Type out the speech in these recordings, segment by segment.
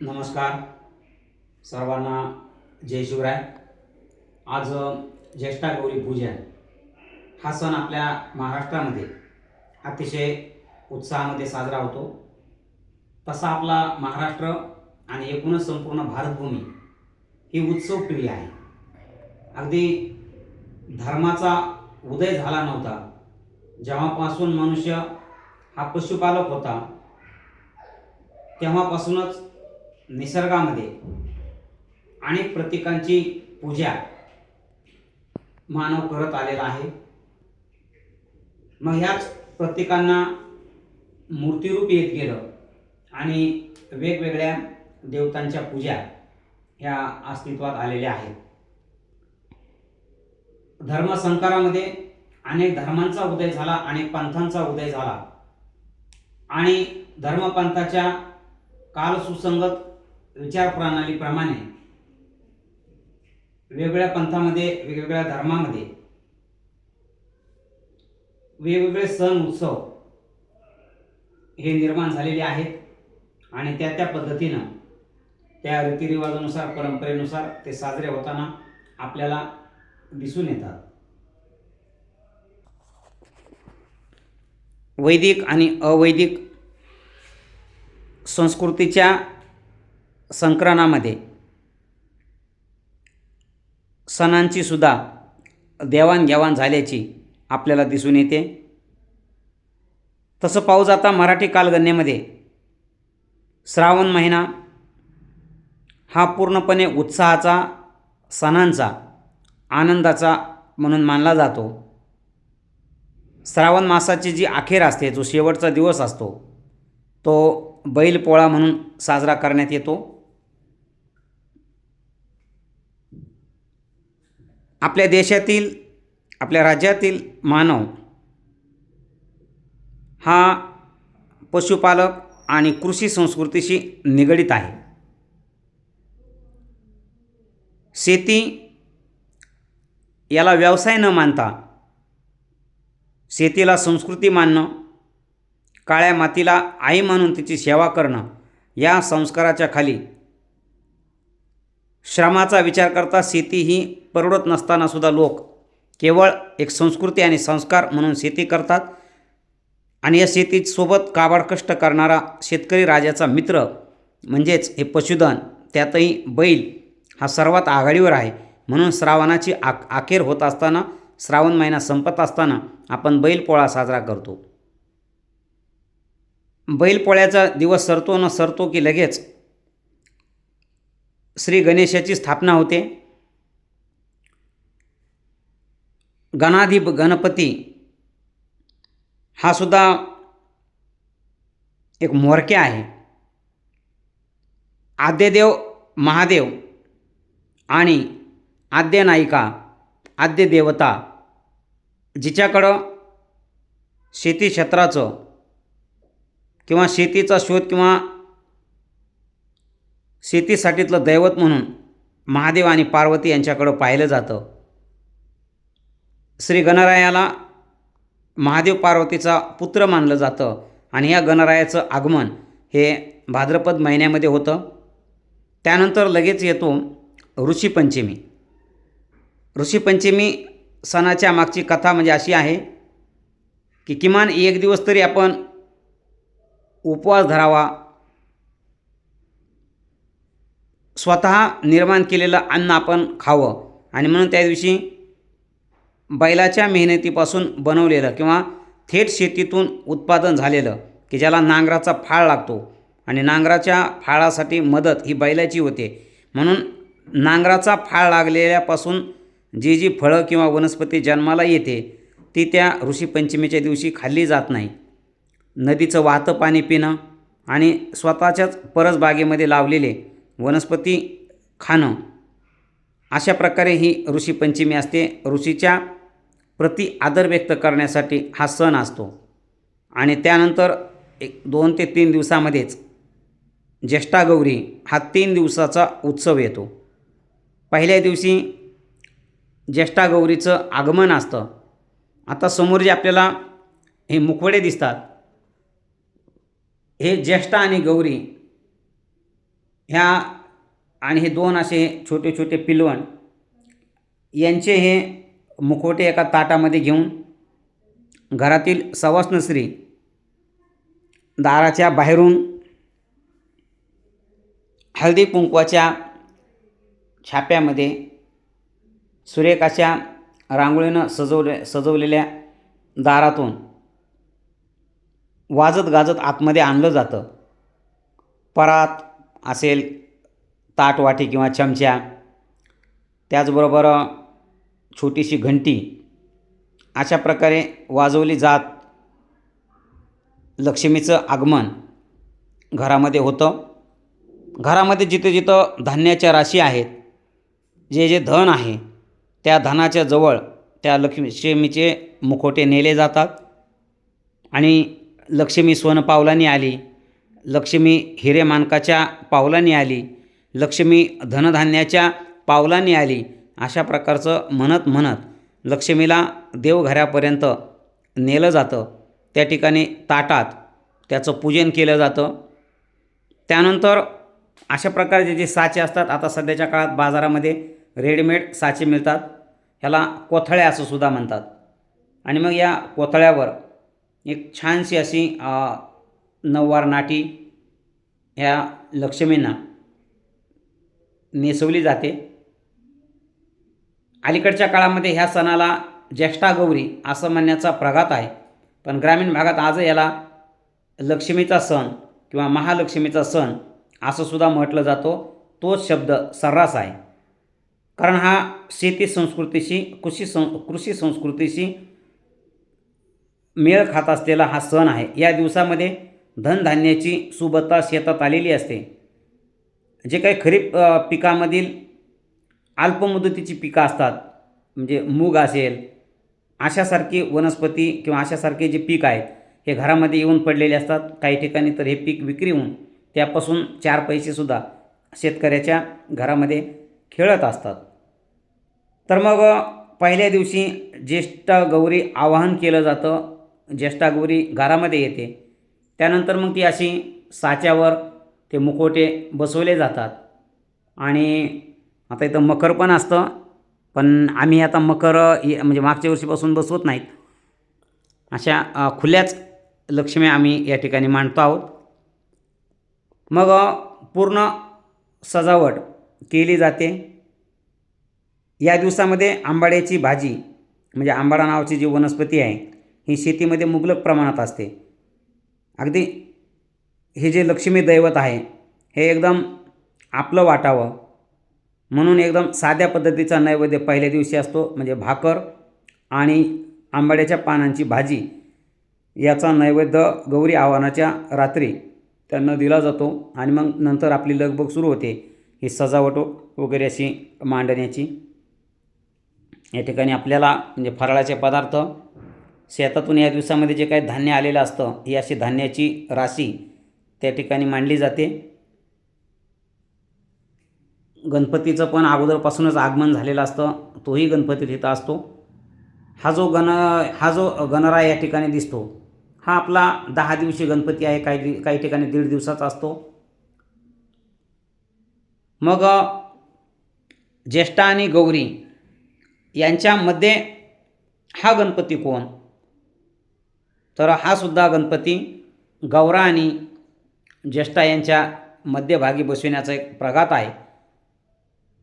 नमस्कार. सर्वांना जय शिवराय. आज ज्येष्ठा गौरी पूजन हा सण आपल्या महाराष्ट्रामध्ये अतिशय उत्साहामध्ये साजरा होतो. तसा आपला महाराष्ट्र आणि एकूणच संपूर्ण भारतभूमी ही उत्सवप्रिय आहे. अगदी धर्माचा उदय झाला नव्हता. जेव्हापासून मनुष्य हा पशुपालक होता तेव्हापासूनच निसर्गामध्ये अनेक प्रतीकांची पूजा मानव करत आलेला आहे. मग ह्याच प्रत्येकांना मूर्तिरूप येत गेलं आणि वेगवेगळ्या देवतांच्या पूजा ह्या अस्तित्वात आलेल्या आहेत. धर्मसंकारामध्ये अनेक धर्मांचा उदय झाला अनेक पंथांचा उदय झाला. आणि धर्मपंथाच्या काल विचारप्रणालीप्रमाणे वेगवेगळ्या पंथामध्ये वेगवेगळ्या धर्मामध्ये वेगवेगळे सण उत्सव हे निर्माण झालेले आहेत आणि त्या त्या पद्धतीनं त्या रीतिरिवाजानुसार परंपरेनुसार ते साजरे होताना आपल्याला दिसून येतात. वैदिक आणि अवैदिक संस्कृतीच्या संक्रणामध्ये सणांची सुद्धा देवाणघेवाण झाल्याची आपल्याला दिसून येते. तसं पाऊस आता मराठी कालगणनेमध्ये श्रावण महिना हा पूर्णपणे उत्साहाचा सणांचा आनंदाचा म्हणून मानला जातो. श्रावण मासाची जी अखेर असते जो शेवटचा दिवस असतो तो बैलपोळा म्हणून साजरा करण्यात येतो. आपल्या देशातील आपल्या राज्यातील मानव हा पशुपालक आणि कृषी संस्कृतीशी निगडित आहे. शेती याला व्यवसाय न मानता शेतीला संस्कृती मानणं काळ्या मातीला आई म्हणून तिची सेवा करणं या संस्काराच्या खाली श्रमाचा विचार करता शेती ही परवडत नसतानासुद्धा लोक केवळ एक संस्कृती आणि संस्कार म्हणून शेती करतात. आणि या शेतीसोबत काबाड कष्ट करणारा शेतकरी राजाचा मित्र म्हणजेच हे पशुधन त्यातही बैल हा सर्वात आघाडीवर आहे. म्हणून श्रावणाची आक अखेर होत असताना श्रावण महिना संपत असताना आपण बैलपोळा साजरा करतो. बैलपोळ्याचा दिवस सरतो न सरतो की लगेच श्री गणेशाची स्थापना होते. गणाधिप गणपती हा सुद्धा एक म्होरक्या आहे. आद्यदेव महादेव आणि आद्य नायिका आद्य देवता जिच्याकडं शेती क्षेत्राचं किंवा शेतीचा शोध किंवा शेतीसाठीतलं दैवत म्हणून महादेव आणि पार्वती यांच्याकडं पाहिलं जातं. श्री गणरायाला महादेव पार्वतीचा पुत्र मानलं जातं आणि या गणरायाचं आगमन हे भाद्रपद महिन्यामध्ये होतं. त्यानंतर लगेच येतो ऋषीपंचमी. ऋषीपंचमी सणाच्या मागची कथा म्हणजे अशी आहे की किमान एक दिवस तरी आपण उपवास धरावा स्वतः निर्माण केलेलं अन्न आपण खावं. आणि म्हणून त्या दिवशी बैलाच्या मेहनतीपासून बनवलेलं किंवा थेट शेतीतून उत्पादन झालेलं की ज्याला नांगराचा फाळ लागतो. आणि नांगराच्या फाळासाठी मदत ही बैलाची होते. म्हणून नांगराचा फाळ लागलेल्यापासून जी जी फळं किंवा वनस्पती जन्माला येते ती त्या ऋषीपंचमीच्या दिवशी खाल्ली जात नाही. नदीचं वाहतं पाणी पिणं आणि स्वतःच्याच परसबागेमध्ये लावलेले वनस्पती खाणं. अशा प्रकारे ही ऋषीपंचमी असते. ऋषीच्या प्रति आदर व्यक्त करण्यासाठी हा सण असतो. आणि त्यानंतर एक दोन ते तीन दिवसामध्येच ज्येष्ठागौरी हा तीन दिवसाचा उत्सव येतो. पहिल्या दिवशी ज्येष्ठागौरीचं आगमन असतं. आता समोर जे आपल्याला हे मुखवडे दिसतात. हे ज्येष्ठ आणि गौरी ह्या आणि हे दोन असे छोटे छोटे पिलवण यांचे हे मुखवटे एका ताटामध्ये घेऊन घरातील सवाष्ण स्त्री दाराच्या बाहेरून हळदी कुंकवाच्या छाप्यामध्ये सुरेख अशा रांगोळीनं सजवले सजवलेल्या दारातून वाजत गाजत आतमध्ये आणलं जातं. परात असेल ताटवाटी किंवा चमच्या त्याचबरोबर छोटीशी घंटी. अशा प्रकारे वाजवली जात लक्ष्मीचं आगमन घरामध्ये होतं. घरामध्ये जिथं जिथं धान्याच्या राशी आहेत जे जे धन आहे त्या धनाच्या जवळ त्या लक्ष्मीचे मुखोटे नेले जातात. आणि लक्ष्मी सोनं आली. लक्ष्मी हिरेमानकाच्या पावलांनी आली. लक्ष्मी धनधान्याच्या पावलांनी आली. अशा प्रकारचं म्हणत म्हणत लक्ष्मीला देवघरापर्यंत नेलं जातं. त्या ठिकाणी ताटात त्याचं पूजन केलं जातं. त्यानंतर अशा प्रकारचे जे साचे असतात आता सध्याच्या काळात बाजारामध्ये रेडीमेड साचे मिळतात. ह्याला कोथळ्या असं सुद्धा म्हणतात. आणि मग या कोथळ्यावर एक छानशी अशी नऊवार नाटी ह्या लक्ष्मींना नेसवली जाते. अलीकडच्या काळामध्ये ह्या सणाला ज्येष्ठा गौरी असं म्हणण्याचा प्रघात आहे. पण ग्रामीण भागात आज याला लक्ष्मीचा सण किंवा महालक्ष्मीचा सण असं सुद्धा म्हटलं जातो. तोच शब्द सर्रास आहे. कारण हा शेती संस्कृतीशी कृषी सं कृषी संस्कृतीशी मेळ खात असलेला हा सण आहे. या दिवसामध्ये धनधान्याची सुबत्ता शेतात आलेली असते. जे काही खरीप पिकामधील अल्पमुदतीची पिकं असतात म्हणजे मूग असेल अशासारखी वनस्पती किंवा अशासारखे जे पीक आहेत हे घरामध्ये येऊन पडलेले असतात. काही ठिकाणी तर हे पीक विक्री होऊन त्यापासून चार पैसेसुद्धा शेतकऱ्याच्या घरामध्ये खेळत असतात. तर मग पहिल्या दिवशी ज्येष्ठा गौरी आवाहन केलं जातं. ज्येष्ठा गौरी घरामध्ये येते. त्यानंतर मग ती अशी साच्यावर ते मुखोटे बसवले जातात. आणि आता इथं मकर पण असतं पण आम्ही आता मकर म्हणजे मागच्या वर्षीपासून बसवत नाहीत. अशा खुल्याच लक्ष्मी आम्ही या ठिकाणी मांडतो आहोत. मग पूर्ण सजावट केली जाते. या दिवसामध्ये आंबाड्याची भाजी म्हणजे आंबाडा नावाची जी वनस्पती आहे ही शेतीमध्ये मुबलक प्रमाणात असते. अगदी हे जे लक्ष्मी दैवत आहे हे एकदम आपलं वाटावं. म्हणून एकदम साध्या पद्धतीचा नैवेद्य पहिल्या दिवशी असतो म्हणजे भाकर आणि आंबाड्याच्या पानांची भाजी. याचा नैवेद्य गौरी आव्हानाच्या रात्री त्यांना दिला जातो आणि मग नंतर आपली लगबग सुरू होते ही सजावट वगैरे अशी मांडण्याची. या ठिकाणी आपल्याला म्हणजे फराळाचे पदार्थ शेतातून या दिवसामध्ये जे काही धान्य आलेलं असतं ही अशी धान्याची राशी त्या ठिकाणी मांडली जाते. गणपतीचं पण अगोदरपासूनच आगमन झालेलं असतं तोही गणपती तिथं असतो. हा जो गण हा जो गणराय या ठिकाणी दिसतो हा आपला दहा दिवशी गणपती आहे काही काही ठिकाणी दीड दिवसाचा असतो. मग ज्येष्ठा आणि गौरी यांच्यामध्ये हा गणपती कोण? तर हा सुद्धा गणपती गौरा आणि ज्येष्ठा यांच्या मध्यभागी बसविण्याचा एक प्रघात आहे.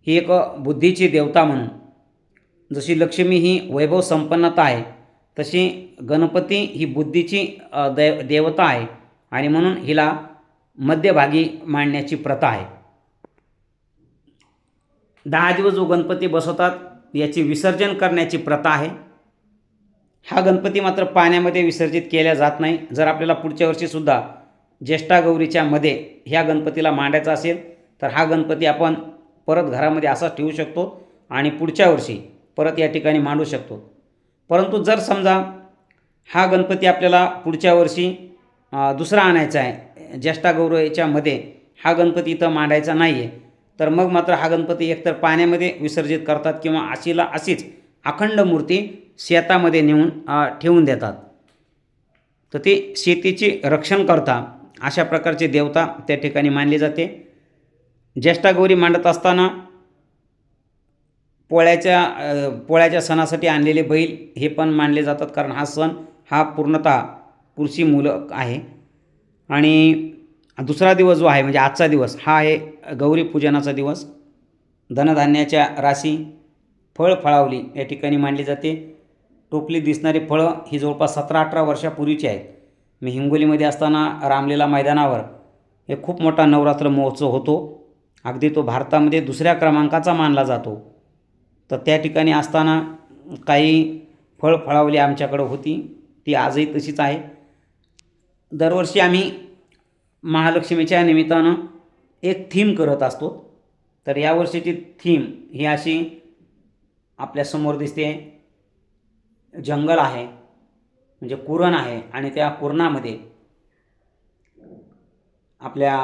ही एक बुद्धीची देवता म्हणून. जशी लक्ष्मी ही वैभव संपन्नता आहे तशी गणपती ही बुद्धीची दै देवता आहे आणि म्हणून हिला मध्यभागी मांडण्याची प्रथा आहे. दहा दिवस जो गणपती बसवतात याची विसर्जन करण्याची प्रथा आहे. हा गणपती मात्र पाण्यामध्ये विसर्जित केल्या जात नाही. जर आपल्याला पुढच्या वर्षीसुद्धा ज्येष्ठा गौरीच्या मध्ये ह्या गणपतीला मांडायचा असेल तर हा गणपती आपण परत घरामध्ये असाच ठेवू शकतो आणि पुढच्या वर्षी परत या ठिकाणी मांडू शकतो. परंतु जर समजा हा गणपती आपल्याला पुढच्या वर्षी दुसरा आणायचा आहे ज्येष्ठा गौरवीच्यामध्ये हा गणपती इथं मांडायचा नाही आहे तर मग मात्र हा गणपती एकतर पाण्यामध्ये विसर्जित करतात किंवा अशीला अशीच अखंड मूर्ती शेतामध्ये नेऊन ठेवून देतात. तर ते शेतीचे रक्षण करता अशा प्रकारची देवता त्या ठिकाणी मानली जाते. ज्येष्ठा गौरी मांडत असताना पोळ्याच्या पोळ्याच्या सणासाठी आणलेले बैल हे पण मानले जातात कारण हा सण हा पूर्णतः कृषीमूलक आहे. आणि दुसरा दिवस जो आहे म्हणजे आजचा दिवस हा आहे गौरी पूजनाचा दिवस. धनधान्याच्या राशी फळ फळावली या ठिकाणी मानली जाते. टोपलीत दिसणारी फळं ही जवळपास सतरा अठरा वर्षापूर्वीची आहेत. मी हिंगोलीमध्ये असताना रामलीला मैदानावर एक खूप मोठा नवरात्र महोत्सव होतो. अगदी तो भारतामध्ये दुसऱ्या क्रमांकाचा मानला जातो. तर त्या ठिकाणी असताना काही फळ फळावली आमच्याकडं होती. ती आजही तशीच आहे. दरवर्षी आम्ही महालक्ष्मीच्या निमित्तानं एक थीम करत असतो. तर यावर्षीची थीम ही अशी आपल्यासमोर दिसते. जंगल आहे म्हणजे कुरण आहे आणि त्या कुरणामध्ये आपल्या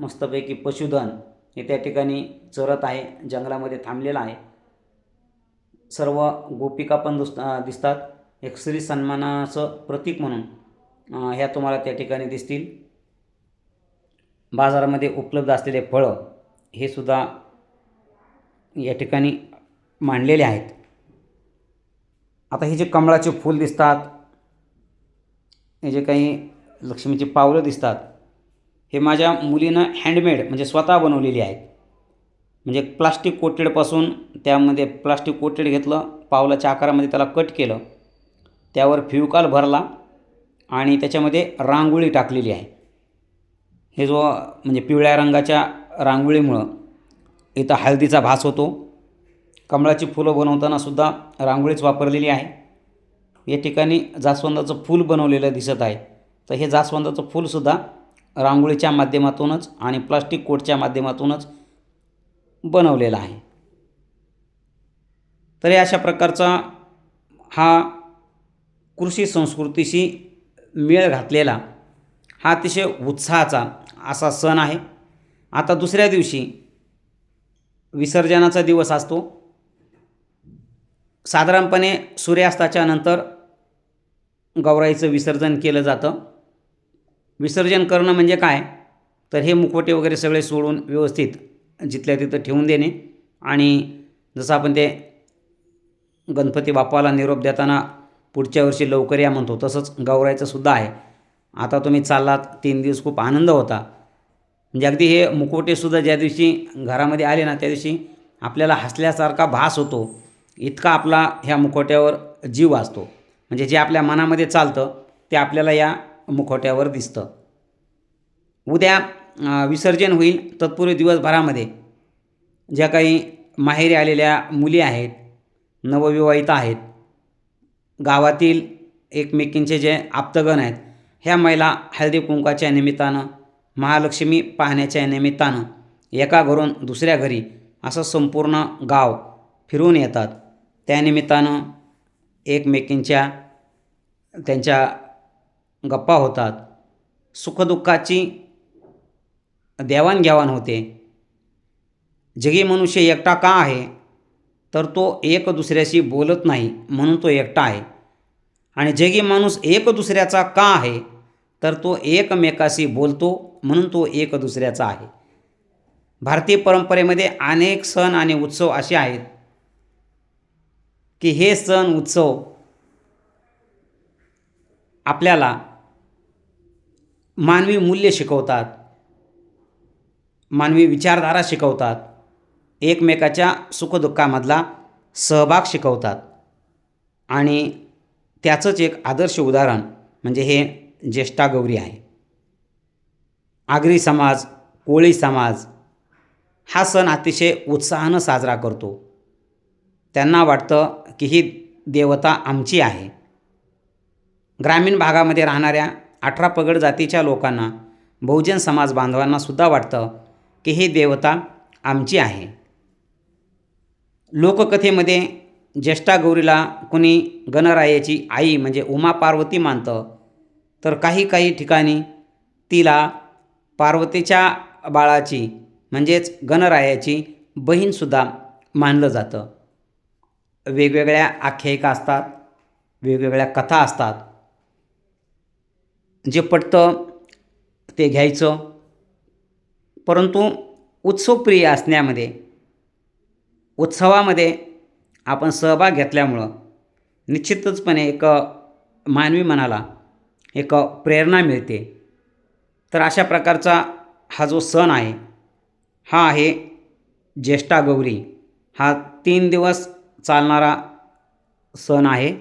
मस्तपैकी पशुधन हे त्या ठिकाणी चरत आहे जंगलामध्ये थांबलेलं आहे. सर्व गोपिका पण दुस दिसतात. एक स्त्री सन्मानाचं प्रतीक म्हणून ह्या तुम्हाला त्या ठिकाणी दिसतील. बाजारामध्ये उपलब्ध असलेले फळं हे सुद्धा या ठिकाणी मांडलेले आहेत. आता हे जे कमळाचे फूल दिसतात हे जे काही लक्ष्मीची पावलं दिसतात हे माझ्या मुलीनं हँडमेड म्हणजे स्वतः बनवलेली आहेत. म्हणजे प्लास्टिक कोटेडपासून त्यामध्ये प्लास्टिक कोटेड घेतलं पावलाच्या आकारामध्ये त्याला कट केलं त्यावर फ्युकाल भरला आणि त्याच्यामध्ये रांगोळी टाकलेली आहे. हे जो म्हणजे पिवळ्या रंगाच्या रांगोळीमुळं इथं हळदीचा भास होतो. कमळाची फुलं बनवताना सुद्धा रांगोळीच वापरलेली आहे. या ठिकाणी जास्वंदाचं फूल बनवलेलं दिसत आहे. तर हे जास्वंदाचं फूलसुद्धा रांगोळीच्या माध्यमातूनच आणि प्लास्टिक कोटच्या माध्यमातूनच बनवलेला आहे. तर अशा प्रकारचा हा कृषी संस्कृतीशी मेळ घातलेला हा अतिशय उत्साहाचा असा सण आहे. आता दुसऱ्या दिवशी विसर्जनाचा दिवस असतो. साधारणपणे सूर्यास्ताच्या नंतर गौराईचं विसर्जन केलं जातं. विसर्जन करणं म्हणजे काय? तर हे मुखवटे वगैरे सगळे सोडून व्यवस्थित जिथल्या तिथं ठेवून देणे. आणि जसं आपण ते गणपती बाप्पाला निरोप देताना पुढच्या वर्षी लवकर या म्हणतो तसंच गौरायचंसुद्धा आहे. आता तुम्ही चाललात तीन दिवस खूप आनंद होता. म्हणजे अगदी हे मुखवटेसुद्धा ज्या दिवशी घरामध्ये आले ना त्या दिवशी आपल्याला हसल्यासारखा भास होतो. इतका आपला ह्या मुखवट्यावर जीव असतो म्हणजे जे आपल्या मनामध्ये चालतं ते आपल्याला या मुखवट्यावर दिसतं. उद्या विसर्जन होईल तत्पूर्वी दिवसभरामध्ये. ज्या काही माहेरी आलेल्या मुली आहेत नवविवाहिता आहेत गावातील एकमेकींचे जे आप्तगण आहेत ह्या महिला हळदी कुंकाच्या निमित्तानं महालक्ष्मी पाहण्याच्या निमित्तानं एका घरून दुसऱ्या घरी असं संपूर्ण गाव फिरून येतात. त्यानिमित्तानं एकमेकींच्या त्यांच्या गप्पा होतात. सुखदुःखाची देवाणघेवाण होते. जगी मनुष्य एकटा का आहे? तर तो एक दुसऱ्याशी बोलत नाही म्हणून तो एकटा आहे. आणि जगी माणूस एक दुसऱ्याचा का आहे? तर तो एकमेकाशी बोलतो म्हणून तो एक दुसऱ्याचा आहे. भारतीय परंपरेमध्ये अनेक सण आणि उत्सव असे आहेत. की हे सण उत्सव आपल्याला मानवी मूल्य शिकवतात मानवी विचारधारा शिकवतात एकमेकाच्या सुखदुःखामधला सहभाग शिकवतात. आणि त्याचंच एक आदर्श उदाहरण म्हणजे हे ज्येष्ठा गौरी आहे. आगरी समाज कोळी समाज हा सण अतिशय उत्साहानं साजरा करतो. त्यांना वाटतं की ही देवता आमची आहे. ग्रामीण भागामध्ये राहणाऱ्या अठरा पगड जातीच्या लोकांना बहुजन समाज बांधवांना सुद्धा वाटतं की ही देवता आमची आहे. लोककथेमध्ये ज्येष्ठा गौरीला कुणी गणरायाची आई म्हणजे उमा पार्वती मानतं तर काही काही ठिकाणी तिला पार्वतीच्या बाळाची म्हणजेच गणरायाची बहीणसुद्धा मानलं जातं. वेगवेगळ्या आख्यायिका असतात वेगवेगळ्या कथा असतात. जे पटतं ते घ्यायचं. परंतु उत्सवप्रिय असण्यामध्ये उत्सवामध्ये आपण सहभाग घेतल्यामुळं निश्चितचपणे एक मानवी मनाला एक प्रेरणा मिळते. तर अशा प्रकारचा हा जो सण आहे हा आहे ज्येष्ठा गौरी. हा तीन दिवस चालणारा सण आहे.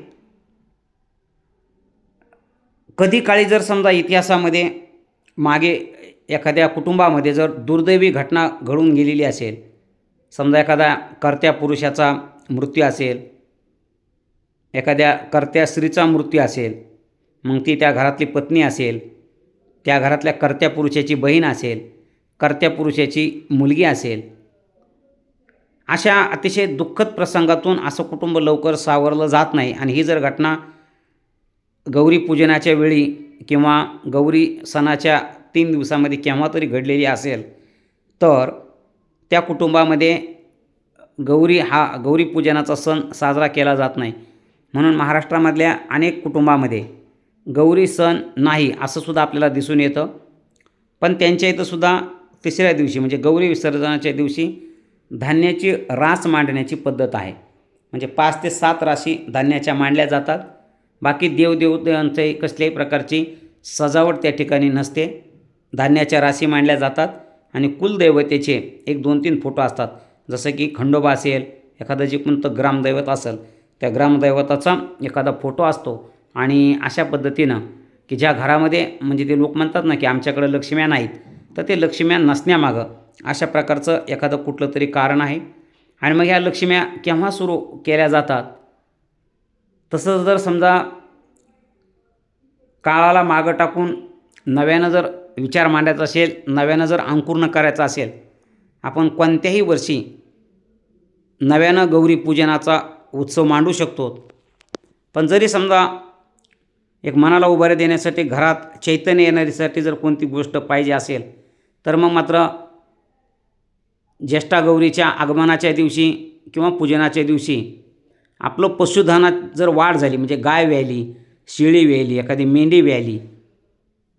कधी काळी जर समजा इतिहासामध्ये मागे एखाद्या कुटुंबामध्ये जर दुर्दैवी घटना घडून गेलेली असेल समजा एखादा कर्त्या पुरुषाचा मृत्यू असेल एखाद्या कर्त्या स्त्रीचा मृत्यू असेल मग ती त्या घरातली पत्नी असेल त्या घरातल्या कर्त्या पुरुषाची बहीण असेल कर्त्या पुरुषाची मुलगी असेल अशा अतिशय दुःखद प्रसंगातून असं कुटुंब लवकर सावरलं जात नाही. आणि ही जर घटना गौरी पूजनाच्या वेळी किंवा गौरी सणाच्या तीन दिवसामध्ये केव्हा तरी घडलेली असेल तर त्या कुटुंबामध्ये गौरी हा गौरी पूजनाचा सण साजरा केला जात नाही. म्हणून महाराष्ट्रामधल्या अनेक कुटुंबामध्ये गौरी सण नाही असं सुद्धा आपल्याला दिसून येतं. पण त्यांच्या इथं सुद्धा तिसऱ्या दिवशी म्हणजे गौरी विसर्जनाच्या दिवशी धान्याची रास मांडण्याची पद्धत आहे. म्हणजे पाच ते सात राशी धान्याच्या मांडल्या जातात. बाकी देवदेवतांचे कसल्याही प्रकारची सजावट त्या ठिकाणी नसते. धान्याच्या राशी मांडल्या जातात आणि कुलदैवतेचे एक दोन तीन फोटो असतात. जसं की खंडोबा असेल एखादं जे कोणतं ग्रामदैवत असेल त्या ग्रामदैवताचा एखादा फोटो असतो. आणि अशा पद्धतीनं की ज्या घरामध्ये म्हणजे ते लोक म्हणतात ना की आमच्याकडं लक्ष्म्या नाहीत तर ते लक्ष्म्या नसण्यामागं अशा प्रकारचं एखादं कुठलं तरी कारण आहे. आणि मग ह्या लक्ष्म्या केव्हा सुरू केल्या जातात? तसंच जर समजा काळाला मागं टाकून नव्यानं जर विचार मांडायचा असेल नव्यानं जर अंकुरण करायचं असेल आपण कोणत्याही वर्षी नव्यानं गौरीपूजनाचा उत्सव मांडू शकतो. पण जरी समजा एक मनाला उभारी देण्यासाठी घरात चैतन्य येण्यासाठी जर कोणती गोष्ट पाहिजे असेल तर मग मात्र ज्येष्ठा गौरीच्या आगमनाच्या दिवशी किंवा पूजनाच्या दिवशी आपलं पशुधनात जर वाढ झाली म्हणजे गाय व्यायली शेळी व्यायली एखादी मेंढी व्यायली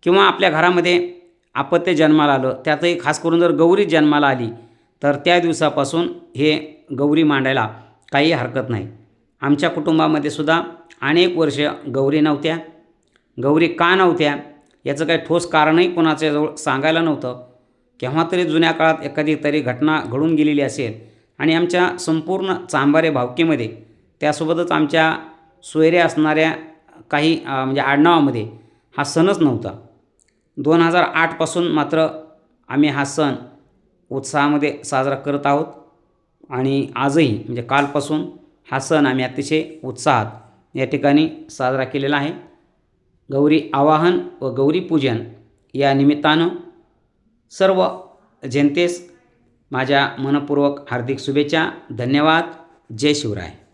किंवा आपल्या घरामध्ये अपत्य जन्माला आलं त्यातही खास करून जर गौरी जन्माला आली तर त्या दिवसापासून हे गौरी मांडायला काही हरकत नाही. आमच्या कुटुंबामध्ये सुद्धा अनेक वर्ष गौरी नव्हत्या गौरी का नव्हत्या याचं काही ठोस कारणही कोणाच्याजवळ सांगायला नव्हतं. केव्हा तरी जुन्या काळात एखादी तरी घटना घडून गेलेली असेल आणि आमच्या संपूर्ण चांबारे भावकीमध्ये त्यासोबतच आमच्या सोयऱ्या असणाऱ्या काही म्हणजे आडनावामध्ये हा सणच नव्हता. दोन हजार आठपासून मात्र आम्ही हा सण उत्साहामध्ये साजरा करत आहोत आणि आजही म्हणजे कालपासून हा सण आम्ही अतिशय उत्साहात या ठिकाणी साजरा केलेला आहे. गौरी आवाहन व गौरी पूजन या निमित्तानं सर्व जनतेस माझ्या मनपूर्वक हार्दिक शुभेच्छा. धन्यवाद. जय शिवराय.